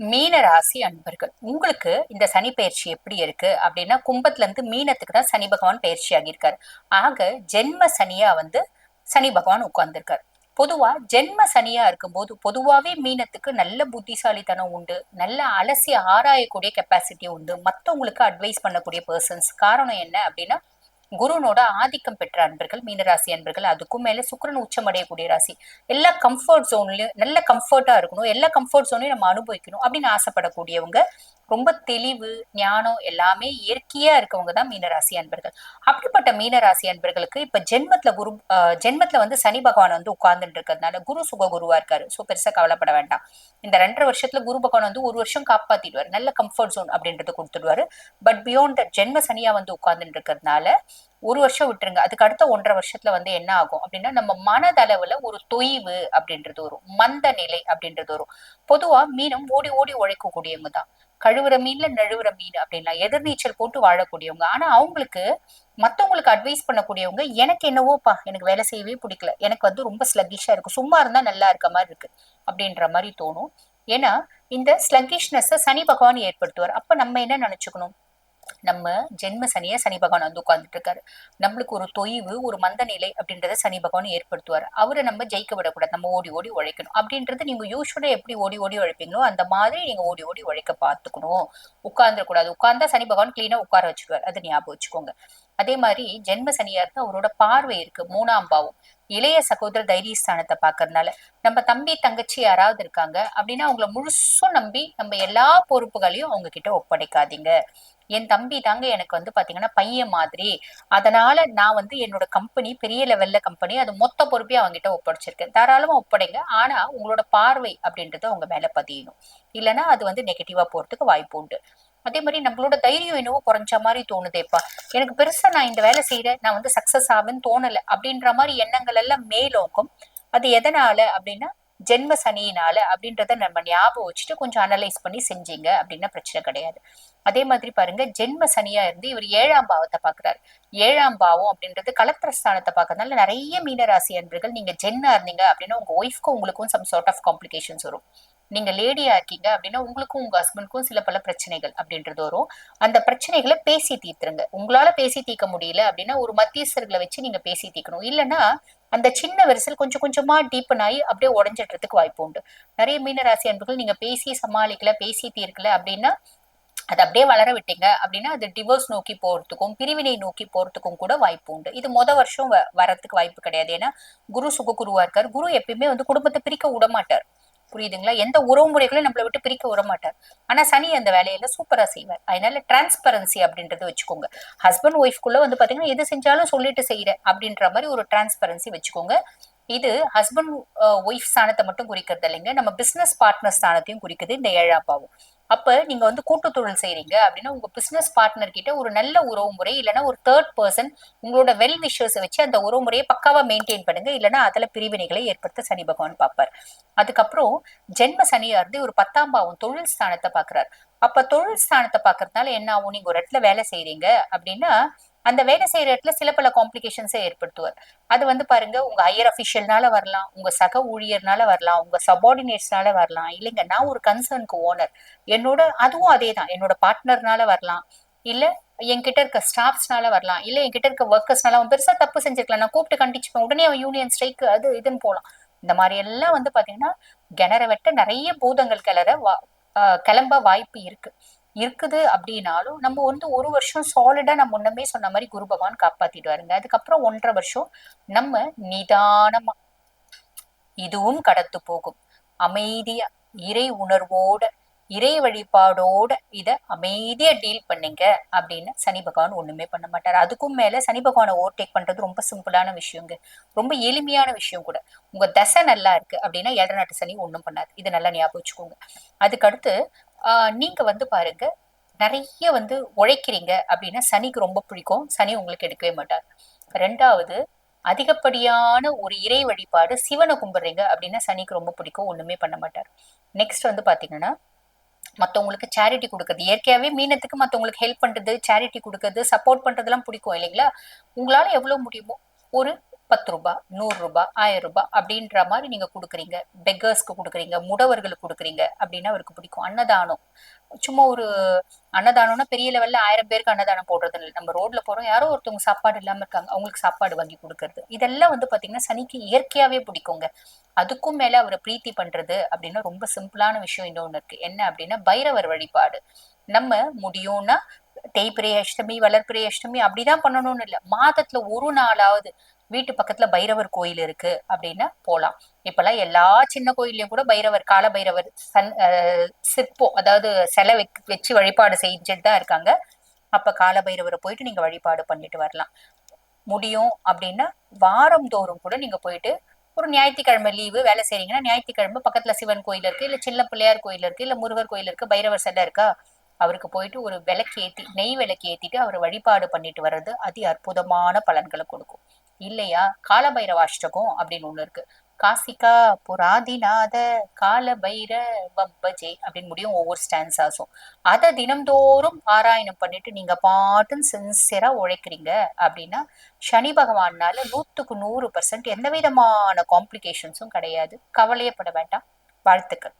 மீன ராசி அன்பர்கள் உங்களுக்கு இந்த சனி பயிற்சி எப்படி இருக்கு? அப்படின்னா கும்பத்துல இருந்து மீனத்துக்கு தான் சனி பகவான் பயிற்சி ஆகியிருக்காரு ஆக ஜென்ம சனியா வந்து சனி பகவான் உட்கார்ந்துருக்காரு. பொதுவா ஜென்ம சனியா இருக்கும்போது பொதுவாவே மீனத்துக்கு நல்ல புத்திசாலித்தனம் உண்டு நல்ல அலசி ஆராயக்கூடிய கெப்பாசிட்டி உண்டு. மத்தவங்களுக்கு அட்வைஸ் பண்ணக்கூடிய பர்சன்ஸ் காரணம் என்ன அப்படின்னா குருனோட ஆதிக்கம் பெற்ற அன்பர்கள் மீனராசி அன்பர்கள் அதுக்கும் மேல சுக்கிரன் உச்சமடையக்கூடிய ராசி. எல்லா கம்ஃபர்ட் ஜோன்லயும் நல்ல கம்ஃபர்ட்டா இருக்கணும். எல்லா கம்ஃபர்ட் ஜோனையும் நம்ம அனுபவிக்கணும் அப்படின்னு ஆசைப்படக்கூடியவங்க ரொம்ப தெளிவு ஞானம் எல்லாமே இயற்கையா இருக்கவங்க தான் மீனராசி அன்பர்கள். அப்படிப்பட்ட மீனராசி அன்பர்களுக்கு இப்ப ஜென்மத்துல குரு ஜென்மத்துல வந்து சனி பகவான் வந்து உட்கார்ந்துட்டு இருக்கிறதுனால குரு சுக குருவா இருக்காரு. ஸோ பெருசா கவலைப்பட வேண்டாம். இந்த ரெண்டரை வருஷத்துல குரு பகவான் வந்து ஒரு வருஷம் காப்பாத்திடுவார். நல்ல கம்ஃபர்ட் ஜோன் அப்படின்றது கொடுத்துடுவாரு. பட் பியாண்ட் ஜென்ம சனியா வந்து உட்கார்ந்துட்டு இருக்கிறதுனால ஒரு வருஷம் விட்டுருங்க. அதுக்கு அடுத்த ஒன்றரை வருஷத்துல வந்து என்ன ஆகும் அப்படின்னா நம்ம மனதளவுல ஒரு தொய்வு அப்படின்றது வரும். மந்த நிலை அப்படின்றது வரும். பொதுவா மீனும் ஓடி ஓடி உழைக்கக்கூடியவங்க தான். கழுவுற மீன்ல நழுவுற மீன் அப்படின்னா எதிர்நீச்சல் போட்டு வாழக்கூடியவங்க. ஆனா அவங்களுக்கு மத்தவங்களுக்கு அட்வைஸ் பண்ணக்கூடியவங்க எனக்கு என்னவோப்பா எனக்கு வேலை செய்யவே பிடிக்கல. எனக்கு வந்து ரொம்ப ஸ்லக்கிஷா இருக்கு. சும்மா இருந்தா நல்லா இருக்க மாதிரி இருக்கு. அப்படின்ற மாதிரி தோணும். ஏன்னா இந்த ஸ்லக்கிஷ்னஸ் சனி பகவான் ஏற்படுத்துவார். அப்ப நம்ம என்ன நினைச்சுக்கணும்? நம்ம ஜென்ம சனியை சனி பகவான் வந்து உட்கார்ந்துட்டு இருக்காரு நம்மளுக்கு ஒரு தொய்வு ஒரு மந்த நிலை அப்படின்றத சனி பகவான் ஏற்படுத்துவார். அவரை நம்ம ஜெயிக்க விடக்கூடாது. நம்ம ஓடி ஓடி உழைக்கணும். அப்படின்றது நீங்க யூஸ்வலா எப்படி ஓடி ஓடி உழைப்பீங்களோ அந்த மாதிரி நீங்க ஓடி ஓடி உழைக்க பார்த்துக்கணும். உட்கார்ந்துடக்கூடாது. உட்கார்ந்தா சனி பகவான் கிளீனா உட்கார வச்சுருவார். அதை ஞாபகம் வச்சுக்கோங்க. அதே மாதிரி ஜென்ம சனியா இருந்தா அவரோட பார்வை இருக்கு. மூணாம் பாவம். இளைய சகோதர தைரியஸ்தானத்தை பாக்குறதுனால நம்ம தம்பி தங்கச்சி யாராவது இருக்காங்க அப்படின்னா அவங்கள முழுசும் நம்பி நம்ம எல்லா பொறுப்புகளையும் அவங்க கிட்ட ஒப்படைக்காதீங்க. என் தம்பி தாங்க எனக்கு வந்து பாத்தீங்கன்னா பையன் மாதிரி. அதனால நான் வந்து என்னோட கம்பெனி பெரிய லெவல்ல கம்பெனி அது மொத்த பொறுப்பையும் அவங்ககிட்ட ஒப்படைச்சிருக்கேன். தாராளமா ஒப்படைங்க. ஆனா உங்களோட பார்வை அப்படின்றது அவங்க மேல பதியணும். இல்லைன்னா அது வந்து நெகட்டிவா போறதுக்கு வாய்ப்பு உண்டு. அதே மாதிரி நம்மளோட தைரியம் என்னவோ குறைஞ்ச மாதிரி தோணுதேப்பா. எனக்கு பெருசா நான் இந்த வேலை செய்யறேன் நான் வந்து சக்சஸ் ஆவேன்னு தோணலை அப்படின்ற மாதிரி எண்ணங்கள் எல்லாம் மேலோக்கும் அது எதனால அப்படின்னா ஜென்ம சனியினால அப்படின்றத நம்ம ஞாபகம் வச்சுட்டு கொஞ்சம் அனலைஸ் பண்ணி செஞ்சீங்க அப்படின்னா பிரச்சனை கிடையாது. அதே மாதிரி பாருங்க ஜென்ம சனியா இருந்து இவர் ஏழாம் பாவத்தை பாக்குறாரு ஏழாம் பாவம் அப்படின்றது கலத்திரஸ்தானத்தை பார்க்கறதுனால நிறைய மீனராசி அன்பர்கள் நீங்க ஜென்னா இருந்தீங்க அப்படின்னா உங்க ஒய்ஃப்க்கும் உங்களுக்கும் சம் சார்ட் ஆஃப் காம்ப்ளிகேஷன்ஸ் வரும். நீங்க லேடியா இருக்கீங்க அப்படின்னா உங்களுக்கும் உங்க ஹஸ்பண்ட்க்கும் சில பல பிரச்சனைகள் அப்படின்றது வரும். அந்த பிரச்சனைகளை பேசி தீர்த்துருங்க. உங்களால பேசி தீர்க்க முடியல அப்படின்னா ஒரு மத்தியஸ்தர்களை வச்சு நீங்க பேசி தீர்க்கணும். இல்லைன்னா அந்த சின்ன விரிசல் கொஞ்சம் கொஞ்சமா டீப்பன் ஆகி அப்படியே உடஞ்சிடுறதுக்கு வாய்ப்பு உண்டு. நிறைய மீனராசி அன்புகள் நீங்க பேசி சமாளிக்கல பேசி தீர்க்கல அப்படின்னா அது அப்படியே வளர விட்டீங்க அப்படின்னா அது டிவோர்ஸ் நோக்கி போறதுக்கும் பிரிவினை நோக்கி போறதுக்கும் கூட வாய்ப்பு உண்டு. இது மொத வருஷம் வ- வரத்துக்கு வாய்ப்பு கிடையாது. ஏன்னா குரு சுக குருவா குரு எப்பயுமே வந்து குடும்பத்தை பிரிக்க விட மாட்டார் புரியுதுங்களா? எந்த உறவு முறைகளும் நம்மளை விட்டு பிரிக்க விட மாட்டார். ஆனா சனி அந்த வேலையில சூப்பரா செய்வார். அதனால டிரான்ஸ்பரன்சி அப்படின்றது வச்சுக்கோங்க. ஹஸ்பண்ட் ஒய்ஃப்குள்ள வந்து பாத்தீங்கன்னா எது செஞ்சாலும் சொல்லிட்டு செய்யறேன் அப்படின்ற மாதிரி ஒரு டிரான்ஸ்பரன்சி வச்சுக்கோங்க. இது ஹஸ்பண்ட் ஒய்ஃப் uh, ஸ்தானத்தை மட்டும் குறிக்கிறது இல்லைங்க. நம்ம பிசினஸ் பார்ட்னர் ஸ்தானத்தையும் குறிக்குது. இந்த ஏழாம் பாவம். அப்ப நீங்க வந்து கூட்டுத்தொழில் செய்றீங்க அப்படின்னா உங்க பிசினஸ் பார்ட்னர் கிட்ட ஒரு நல்ல உறவு முறை இல்லைன்னா ஒரு தேர்ட் பர்சன் உங்களோட வெல் விஷர்ஸ் வச்சு அந்த உறவு முறையை பக்காவா மெயின்டைன் பண்ணுங்க. இல்லைன்னா அதுல பிரிவினைகளை ஏற்படுத்த சனி பகவான் பார்ப்பார். அதுக்கப்புறம் ஜென்ம சனியா இருந்து ஒரு பத்தாம் பாவம் தொழில் ஸ்தானத்தை பாக்குறாரு அப்ப தொழில் ஸ்தானத்தை பாக்குறதுனால என்ன ஆகும்? நீங்க ஒரு இடத்துல வேலை செய்யறீங்க அப்படின்னா அந்த வேலை செய்யற இடத்துல சில பல காம்ப்ளிகேஷன்ஸை ஏற்படுத்துவார். அது வந்து பாருங்க உங்க ஹையர் அஃபிஷியல்னால வரலாம் உங்க சக ஊழியர்னால வரலாம் உங்க சபார்டினேட்ஸ்னால வரலாம். இல்லைங்க நான் ஒரு கன்சர்னுக்கு ஓனர் என்னோட அதுவும் அதே தான் என்னோட பார்ட்னர்னால வரலாம். இல்ல என்கிட்ட இருக்க ஸ்டாஃப்ஸ்னால வரலாம். இல்ல என்கிட்ட இருக்க ஒர்க்கர்ஸ்னால அவன் பெருசா தப்பு செஞ்சிருக்கலாம். நான் கூப்பிட்டு கண்டிச்சுப்பேன். உடனே அவன் யூனியன் ஸ்ட்ரைக் அது இதுன்னு போகலாம் இந்த மாதிரி எல்லாம் வந்து பாத்தீங்கன்னா கிணற வெட்ட நிறைய பூதங்கள் கிளற வா- கிளம்ப வாய்ப்பு இருக்கு. இருக்குது அப்படின்னாலும் நம்ம வந்து ஒரு வருஷம் சாலிடா நம்ம முன்னமே சொன்ன மாதிரி குரு பகவான் காப்பாத்திடுவாருங்க. அதுக்கப்புறம் ஒன்றரை வருஷம் நம்ம நிதானமா இதுவும் கடத்து போகும். அமைதியா இறை உணர்வோட இறை வழிபாடோட இத அமைதியா டீல் பண்ணுங்க அப்படின்னு சனி பகவான் ஒண்ணுமே பண்ண மாட்டார். அதுக்கும் மேல சனி பகவானை ஓவர்டேக் பண்றது ரொம்ப சிம்பிளான விஷயங்க. ரொம்ப எளிமையான விஷயம் கூட. உங்க தசை நல்லா இருக்கு அப்படின்னா ஏழரை நாட்டு சனி ஒண்ணும் பண்ணாது. இது நல்லா ஞாபகம் வச்சுக்கோங்க. அதுக்கடுத்து நீங்க வந்து பாருங்க. நிறைய வந்து உழைக்கிறீங்க அப்படின்னா சனிக்கு ரொம்ப பிடிக்கும். சனி உங்களுக்கு எடுக்கவே மாட்டார். ரெண்டாவது அதிகப்படியான ஒரு இறை வழிபாடு சிவனை கும்பிடுறீங்க அப்படின்னா சனிக்கு ரொம்ப பிடிக்கும். ஒண்ணுமே பண்ண மாட்டார். நெக்ஸ்ட் வந்து பாத்தீங்கன்னா மத்தவங்களுக்கு சேரிட்டி கொடுக்கறது. இயற்கையாவே மீனத்துக்கு மத்தவங்களுக்கு ஹெல்ப் பண்றது சேரிட்டி கொடுக்கறது சப்போர்ட் பண்றதெல்லாம் பிடிக்கும் இல்லைங்களா? உங்களால எவ்வளவு முடியுமோ ஒரு பத்து ரூபாய் நூறு ரூபாய் ஆயிரம் ரூபாய் அப்படின்ற மாதிரி நீங்க கொடுக்குறீங்க. பெக்கர்ஸ்க்கு கொடுக்குறீங்க முடவர்களுக்கு கொடுக்குறீங்க அப்படின்னா அவருக்கு பிடிக்கும். அன்னதானம். சும்மா ஒரு அன்னதானம்னா பெரிய லெவல்ல ஆயிரம் பேருக்கு அன்னதானம் போடுறது இல்லை. நம்ம ரோட்ல போறோம். யாரோ ஒருத்தவங்க சாப்பாடு இல்லாம இருக்காங்க. அவங்களுக்கு சாப்பாடு வாங்கி கொடுக்கறது. இதெல்லாம் வந்து பாத்தீங்கன்னா சனிக்கு இயற்கையாவே பிடிக்குங்க. அதுக்கும் மேல அவரை பிரீத்தி பண்றது அப்படின்னா ரொம்ப சிம்பிளான விஷயம் இன்னொன்னு இருக்கு. என்ன அப்படின்னா பைரவர் வழிபாடு. நம்ம முடியும்னா தேய்பிரிய அஷ்டமி வளர்பிரிய அஷ்டமி அப்படிதான் பண்ணணும்னு இல்லை. மாதத்துல ஒரு நாளாவது வீட்டு பக்கத்துல பைரவர் கோயில் இருக்கு அப்படின்னா போலாம். இப்பெல்லாம் எல்லா சின்ன கோயிலையும் கூட பைரவர் கால பைரவர் சன் சிற்பம் அதாவது சிலை வச்சு வழிபாடு செஞ்சுட்டு தான் இருக்காங்க. அப்ப கால பைரவரை போயிட்டு நீங்க வழிபாடு பண்ணிட்டு வரலாம். முடியும் அப்படின்னா வாரம் தோறும் கூட நீங்க போயிட்டு ஒரு ஞாயிற்றுக்கிழமை லீவு வேலை செய்றீங்கன்னா ஞாயிற்றுக்கிழமை பக்கத்துல சிவன் கோயில் இருக்கு இல்ல சின்ன பிள்ளையார் கோயில் இருக்கு இல்ல முருகர் கோயில் இருக்கு பைரவர் சிலை இருக்கா? அவருக்கு போயிட்டு ஒரு விளக்கு ஏத்தி நெய் விளக்கு ஏத்திட்டு அவர் வழிபாடு பண்ணிட்டு வர்றது அதி அற்புதமான பலன்களை கொடுக்கும். இல்லையா? காலபைரவாஷ்டகம் அப்படின்னு ஒண்ணு இருக்கு. காசிகா புராதிநாத கால பைர வம்பஜே அப்படின்னு முடியும் ஒவ்வொரு ஸ்டான்ஸாஸும் அதை தினம்தோறும் பாராயணம் பண்ணிட்டு நீங்க பாட்டுன்னு சின்சியரா உழைக்கிறீங்க அப்படின்னா சனி பகவானால நூத்துக்கு நூறு பர்சன்ட் எந்த விதமான காம்ப்ளிகேஷன்ஸும் கிடையாது. கவலையப்பட வேண்டாம். வாழ்த்துக்கள்.